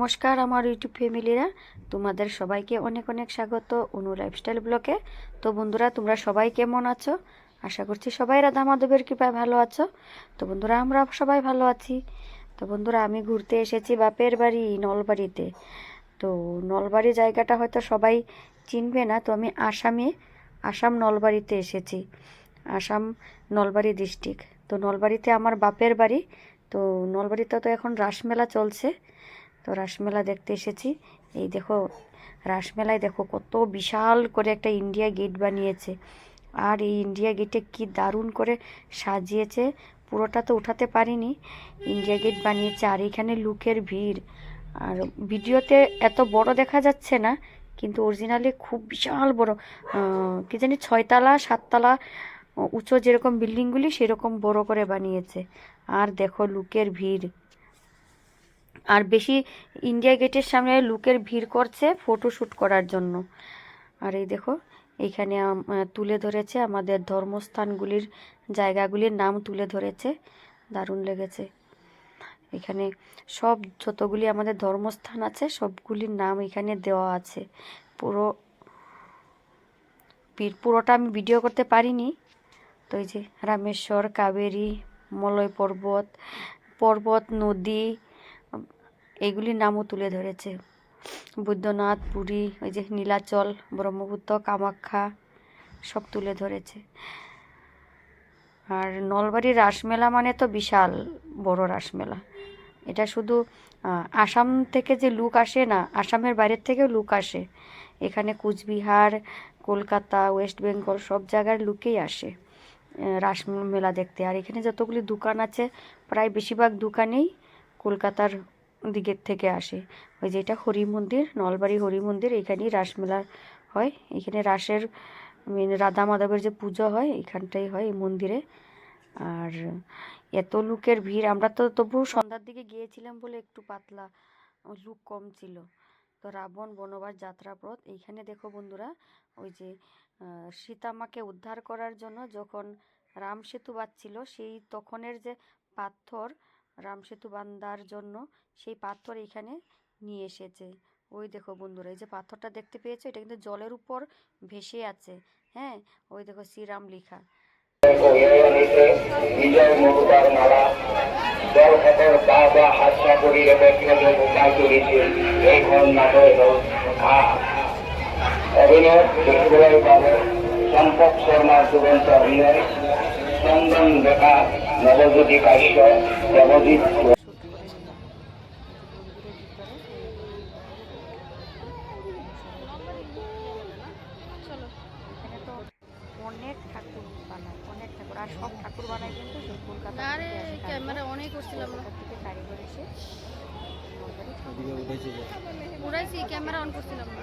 নমস্কার আমার ইউটিউব ফ্যামিলিরা। তোমাদের সবাইকে অনেক অনেক স্বাগত অনু লাইফস্টাইল ব্লকে তো বন্ধুরা, তোমরা সবাই কেমন আছো? আশা করছি সবাই রাধা মাধবের কৃপায় ভালো আছো। তো বন্ধুরা, আমরা সবাই ভালো আছি। তো বন্ধুরা, আমি ঘুরতে এসেছি বাপের বাড়ি, নলবাড়িতে। তো নলবাড়ি জায়গাটা হয়তো সবাই চিনবে না, তো আমি আসামে, আসাম নলবাড়িতে এসেছি। আসাম নলবাড়ি ডিস্ট্রিক্ট তো নলবাড়িতে আমার বাপের বাড়ি। তো নলবাড়িতে তো এখন রাসমেলা চলছে। তো রাসমেলা দেখতে এসেছি। এই দেখো, রাসমেলায় দেখো কত বিশাল করে একটা ইন্ডিয়া গেট বানিয়েছে। আর এই ইন্ডিয়া গেটে কি দারুণ করে সাজিয়েছে, পুরোটা তো উঠাতে পারিনি। ইন্ডিয়া গেট বানিয়েছে, আর এখানে লুকের ভিড়। আর ভিডিওতে এত বড় দেখা যাচ্ছে না, কিন্তু অরিজিনালি খুব বিশাল বড় কি জানি ছয়তলা, সাততলা, উঁচু যেরকম বিল্ডিংগুলি সেরকম বড় করে বানিয়েছে। আর দেখো লুকের ভিড়। আর বেশি ইন্ডিয়া গেটের সামনে লুকের ভিড় করছে ফটো শ্যুট করার জন্য। আর এই দেখো আহ, তুলে ধরেছে আমাদের ধর্মস্থানগুলির জায়গাগুলির নাম তুলে ধরেছে। দারুণ লেগেছে। এখানে সব যতগুলি আমাদের ধর্মস্থান আছে সবগুলির নাম এখানে দেওয়া আছে। পুরো পুরোটা আমি ভিডিও করতে পারিনি। তো এই যে রামেশ্বর কাবেরী মলয় পর্বত পর্বত নদী এইগুলির নামও তুলে ধরেছে। বৈদ্যনাথ, পুরী, ওই যে নীলাচল, ব্রহ্মপুত্র, কামাখ্যা সব তুলে ধরেছে। আর নলবাড়ির রাসমেলা মানে তো বিশাল বড় রাসমেলা। এটা শুধু আসাম থেকে যে লুক আসে না, আসামের বাইরের থেকেও লুক আসে। এখানে কুচবিহার, কলকাতা, ওয়েস্ট বেঙ্গল সব জায়গার লুকেই আসে রাসমেলা দেখতে। আর এখানে যতগুলি দোকান আছে, প্রায় বেশিরভাগ দোকানেই কলকাতার দিকের থেকে আসে। ওই যে এটা হরি মন্দির, নলবাড়ি হরি মন্দির এখানেই রাসমেলা হয়। এখানে রাসের মেন রাধা মাধবের যে পুজো হয় এখানটাই হয় এই মন্দিরে। আর এত লোকের ভিড়, আমরা তো তবু সন্ধ্যার দিকে গিয়েছিলাম বলে একটু পাতলা লুক কম ছিল। তো রাবণ বনবাস যাত্রাপথ এইখানে দেখো বন্ধুরা, ওই যে সীতামাকে উদ্ধার করার জন্য যখন রাম সেতু বাঁধছিল সেই তখনের যে পাথর রাম সেতু বান্ধার জন্য সেই পাথর এখানে নিয়ে এসেছে। ওই দেখো বন্ধুরা, এই যে পাথরটা দেখতে পেয়েছ, এটা কিন্তু জলের উপর ভেসে আছে। হ্যাঁ ওই দেখো শ্রীরাম লেখা। অভিনয় দেখিবলৈ পাব চম্পক অভিনয়, চন্দন ডেকা নৱজ্যোতি কাশ্য তো অনেক ঠাকুর বানায় অনেক ঠাকুর আর সব ঠাকুর বানায় কিন্তু সেই কলকাতা আরে ক্যামেরা অনেই করছিলাম না কলকাতা থেকে কারিগর এসে উড়াইছি ক্যামেরা অন করছিলাম না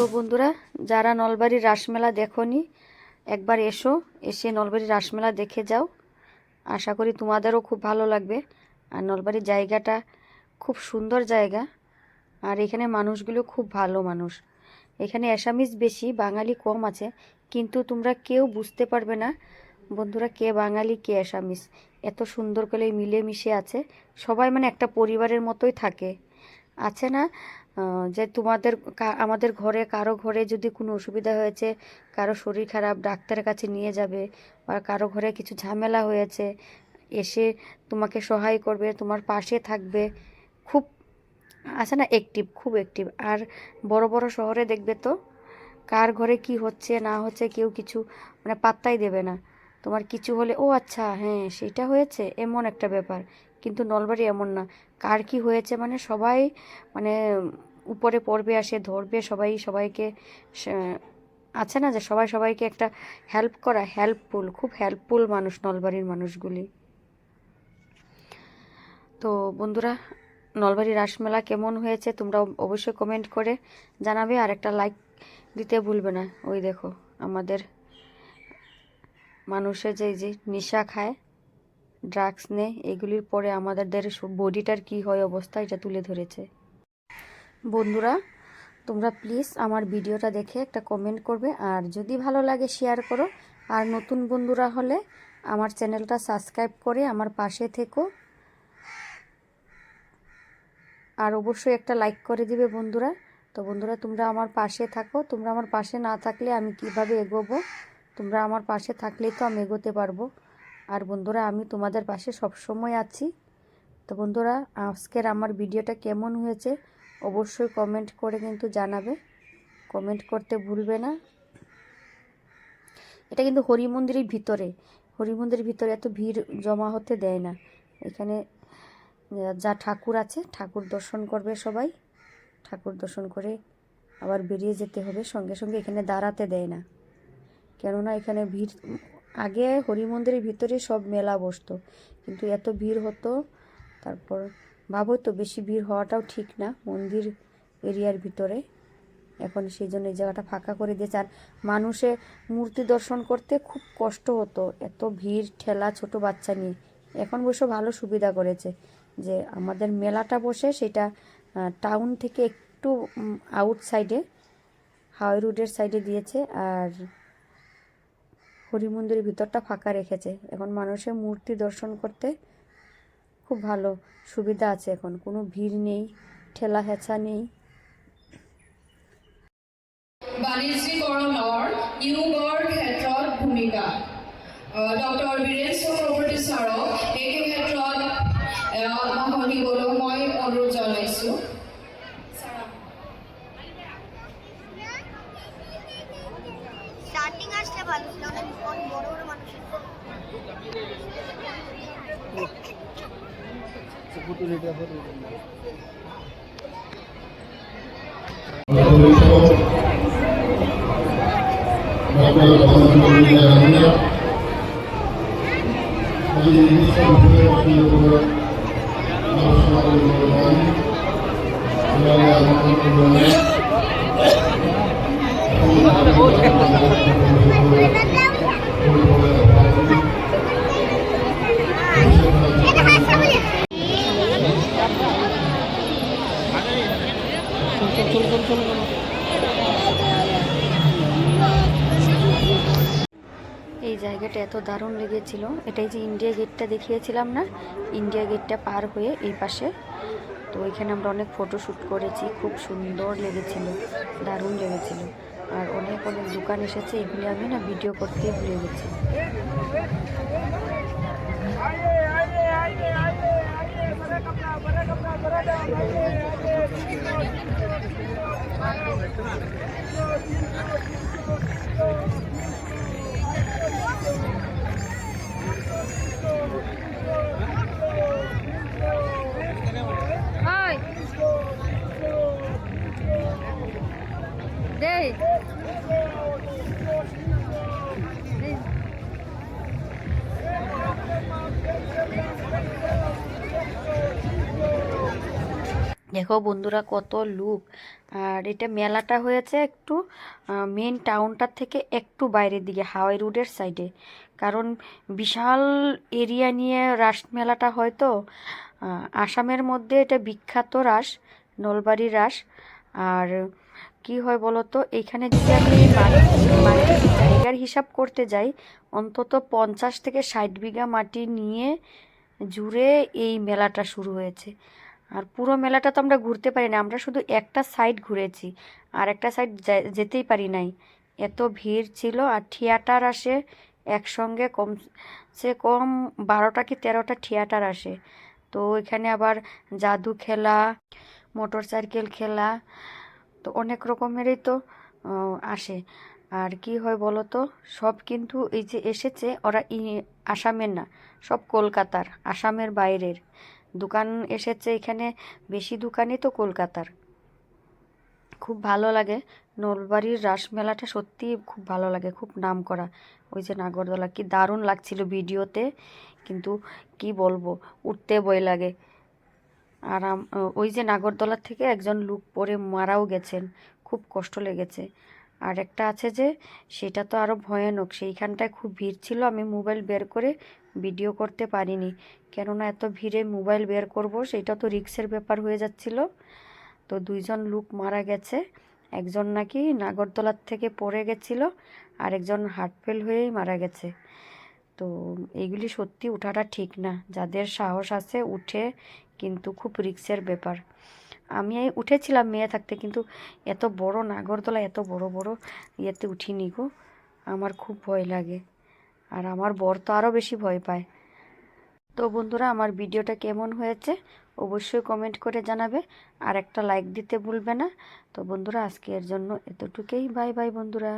তো বন্ধুরা, যারা নলবাড়ির রাসমেলা দেখনি, একবার এসো, এসে নলবাড়ির রাসমেলা দেখে যাও। আশা করি তোমাদেরও খুব ভালো লাগবে। আর নলবাড়ির জায়গাটা খুব সুন্দর জায়গা। আর এখানে মানুষগুলো খুব ভালো মানুষ। এখানে অ্যাসামিজ বেশি, বাঙালি কম আছে। কিন্তু তোমরা কেউ বুঝতে পারবে না, বন্ধুরা, কে বাঙালি, কে অ্যাসামিস এত সুন্দর করে মিলেমিশে আছে। সবাই মানে একটা পরিবারের মতোই থাকে। আছে না? যে তোমাদের আমাদের ঘরে, কারও ঘরে যদি কোনো অসুবিধা হয়েছে, কারও শরীর খারাপ, ডাক্তারের কাছে নিয়ে যাবে বা কারও ঘরে কিছু ঝামেলা হয়েছে, এসে তোমাকে সহায় করবে, তোমার পাশে থাকবে, খুব, আছে না অ্যাক্টিভ খুব অ্যাক্টিভ আর বড় বড় শহরে দেখবে তো, কার ঘরে কি হচ্ছে, না হচ্ছে, কেউ কিছু মানে পাত্তাই দেবে না। তোমার কিছু হলে, ও আচ্ছা হ্যাঁ সেটা হয়েছে? এমন একটা ব্যাপার। কিন্তু নলবাড়ি এমন না। কার কি হয়েছে মানে সবাই মানে উপরে পড়বে, আসে ধরবে, সবাই সবাইকে আছে না যে সবাই সবাইকে একটা হেল্প করা হেল্পফুল খুব হেল্পফুল মানুষ নলবাড়ির মানুষগুলি। তো বন্ধুরা নলবাড়ি রাসমেলা কেমন হয়েছে তোমরা অবশ্যই কমেন্ট করে জানাবে আর একটা লাইক দিতে ভুলবে না। ওই দেখো, আমাদের মানুষের যে যে নেশা খায় ড্রাগস নেয় এগুলির পরে আমাদের বডিটার কি হয় অবস্থা এটা তুলে ধরেছে। বন্ধুরা, তোমরা প্লিজ আমার ভিডিওটা দেখে একটা কমেন্ট করবে, আর যদি ভালো লাগে শেয়ার করো। আর নতুন বন্ধুরা হলে আমার চ্যানেলটা সাবস্ক্রাইব করে আমার পাশে থেকো। আর অবশ্যই একটা লাইক করে দিবে বন্ধুরা। তো বন্ধুরা, তোমরা আমার পাশে থাকো। তোমরা আমার পাশে না থাকলে আমি কীভাবে এগোবো? তোমরা আমার পাশে থাকলেই তো আমি এগোতে পারব। আর বন্ধুরা, আমি তোমাদের পাশে সব সময় আছি। তো বন্ধুরা, আজকের আমার ভিডিওটা কেমন হয়েছে অবশ্যই কমেন্ট করে কিন্তু জানাবে। কমেন্ট করতে ভুলবে না। এটা কিন্তু হরি মন্দিরের ভিতরে। হরি মন্দিরের ভিতরে এত ভিড় জমা হতে দেয় না। এখানে যা ঠাকুর আছে, ঠাকুর দর্শন করবে সবাই। ঠাকুর দর্শন করে আবার বেরিয়ে যেতে হবে। সঙ্গে সঙ্গে এখানে দাঁড়াতে দেয় না। কেননা এখানে ভিড় আগে হরি মন্দিরের ভিতরে সব মেলা বসতো। কিন্তু এত ভিড় হতো, তারপর ভাবো তো বেশি ভিড় হওয়াটাও ঠিক না মন্দির এরিয়ার ভিতরে। এখন সেই জন্য এই জায়গাটা ফাঁকা করে দিয়েছে। আর মানুষে মূর্তি দর্শন করতে খুব কষ্ট হতো, এত ভিড়, ঠেলা, ছোট বাচ্চা নিয়ে। এখন বসে ভালো সুবিধা করেছে যে আমাদের মেলাটা বসে সেটা টাউন থেকে একটু আউট সাইডে হাওয়াই রোডের সাইডে দিয়েছে। আর হরি মন্দিরের ভিতরটা ফাঁকা রেখেছে। এখন মানুষের মূর্তি দর্শন করতে খুব ভালো সুবিধা আছে এখন। কোনো ভিড় নেই, ঠেলা হেঁচা নেই। বাণিজ্যিকৰণৰ ইউগৰ ক্ষেত্ৰত ভূমিকা। ডক্টৰ চক্ৰৱৰ্তী ছাৰক এই ক্ষেত্ৰত মই অনুৰোধ জনাইছোঁ স্টার্টিং আসলে ভালো ছিল অনেক অনেক বড় বড় মানুষ ছিল। এই এত দারুণ লেগেছিল। এটাই যে ইন্ডিয়া গেটটা দেখিয়েছিলাম না ইন্ডিয়া গেটটা পার হয়ে এই পাশে। তো এখানে আমরা অনেক ফটো শ্যুট করেছি, খুব সুন্দর লেগেছিল, দারুণ লেগেছিল। আর অনেক অনেক দোকান এসেছে, এগুলি আমি না ভিডিও করতে ভুলে গেছি। দেখো বন্ধুরা কত লুক আর এটা মেলাটা হয়েছে একটু মেন টাউনটার থেকে একটু বাইরের দিকে, হাওয়াই রোডের সাইডে কারণ বিশাল এরিয়া নিয়ে রাস মেলাটা হয়তো আসামের মধ্যে এটা বিখ্যাত রাস নলবাড়ি রাস আর কি হয় বলো তো এইখানে যদি আমি জায়গার হিসাব করতে যাই, অন্তত পঞ্চাশ থেকে ষাট বিঘা মাটি নিয়ে জুড়ে এই মেলাটা শুরু হয়েছে। আর পুরো মেলাটা তো আমরা ঘুরতে পারি না, আমরা শুধু একটা সাইড ঘুরেছি, আর একটা সাইড যেতেই পারি নাই। এত ভিড় ছিল আর থিয়েটার আসে একসঙ্গে কম, সে কম বারোটা কি তেরোটা থিয়েটার আসে। তো এখানে আবার জাদু খেলা, মোটর সাইকেল খেলা, তো অনেক রকমেরই তো আসে। আর কি হয় বলো তো, সব কিন্তু এই যে এসেছে ওরা আসামের না, সব কলকাতার, আসামের বাইরের। দোকান এসেছে এখানে, বেশি দোকানই তো কলকাতার। খুব ভালো লাগে। নলবাড়ির রাসমেলাটা সত্যি খুব ভালো লাগে, খুব নাম করা। ওই যে নাগরদোলা, কি দারুণ লাগছিল ভিডিওতে। কিন্তু কি বলব, উঠতে ভয় লাগে। আর ওই যে নাগরদোলার থেকে একজন লুক পরে মারাও গেছেন, খুব কষ্ট লেগেছে। আর একটা আছে যে, সেটা তো আরও ভয়ানক, সেইখানটায় খুব ভিড় ছিল, আমি মোবাইল বের করে ভিডিও করতে পারিনি। কেননা এত ভিড়ে মোবাইল বের করব, সেটা তো রিক্সের ব্যাপার হয়ে যাচ্ছিল। তো দুইজন লোক মারা গেছে। একজন নাকি নাগরদোলার থেকে পড়ে গেছিল আর একজন হার্ট ফেল হয়েই মারা গেছে। তো এইগুলি সত্যি ওঠাটা ঠিক না। যাদের সাহস আছে উঠে, কিন্তু খুব রিক্সের ব্যাপার। আমি এই উঠেছিলাম মেয়ে থাকতে, কিন্তু এত বড় নাগরদোলা, এত বড় বড় ইয়েতে উঠিনি গো। আমার খুব ভয় লাগে। আর আমার বর তো আরও বেশি ভয় পায়। তো বন্ধুরা, আমার ভিডিওটা কেমন হয়েছে অবশ্যই কমেন্ট করে জানাবে আর একটা লাইক দিতে ভুলবে না। তো বন্ধুরা, আজকে এর জন্য এতটুকুই। বাই বাই বন্ধুরা।